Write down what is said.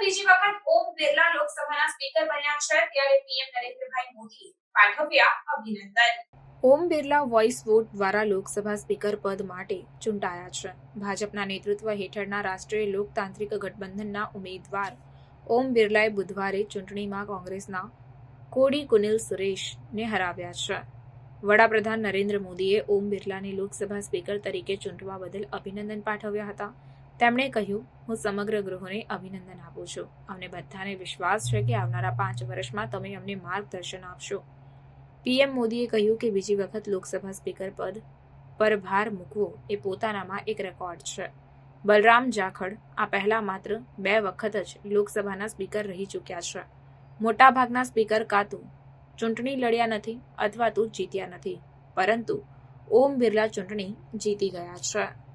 બિરલા લોકસભાના સ્પીકર બન્યા છે, ત્યારે પીએમ નરેન્દ્રભાઈ મોદી પાઠવ્યા અભિનંદન. ઓમ બિરલા વોઇસ વોટ દ્વારા લોકસભા સ્પીકર પદ માટે ચૂંટાયા છે. ભાજપના નેતૃત્વ હેઠળના રાષ્ટ્રીય લોકતાંત્રિક ગઠબંધનના ઉમેદવાર ઓમ બિરલાએ બુધવારે ચૂંટણીમાં કોંગ્રેસના કોડી કુનિલ સુરેશને હરાવ્યા છે. વડાપ્રધાન નરેન્દ્ર મોદીએ ઓમ બિરલાને લોકસભા સ્પીકર તરીકે ચૂંટવા બદલ અભિનંદન પાઠવ્યા હતા. તેમણે કહ્યું, હું સમગ્ર ગૃહોને અભિનંદન આપું છું. અમને બધાને વિશ્વાસ છે કે આવનારા પાંચ વર્ષમાં તમે અમને માર્ગદર્શન આપશો. પીએમ મોદીએ કહ્યું કે બીજી વખત લોકસભા સ્પીકર પદ પર ભાર મૂકવો એ પોતાનામાં એક રેકોર્ડ છે. બલરામ જાખડ આ પહેલા માત્ર બે વખત જ લોકસભાના સ્પીકર રહી ચૂક્યા છે. મોટાભાગના સ્પીકર કાં તો ચૂંટણી લડ્યા નથી અથવા તો જીત્યા નથી. પરંતુ ઓમ બિરલા ચૂંટણી જીતી ગયા છે.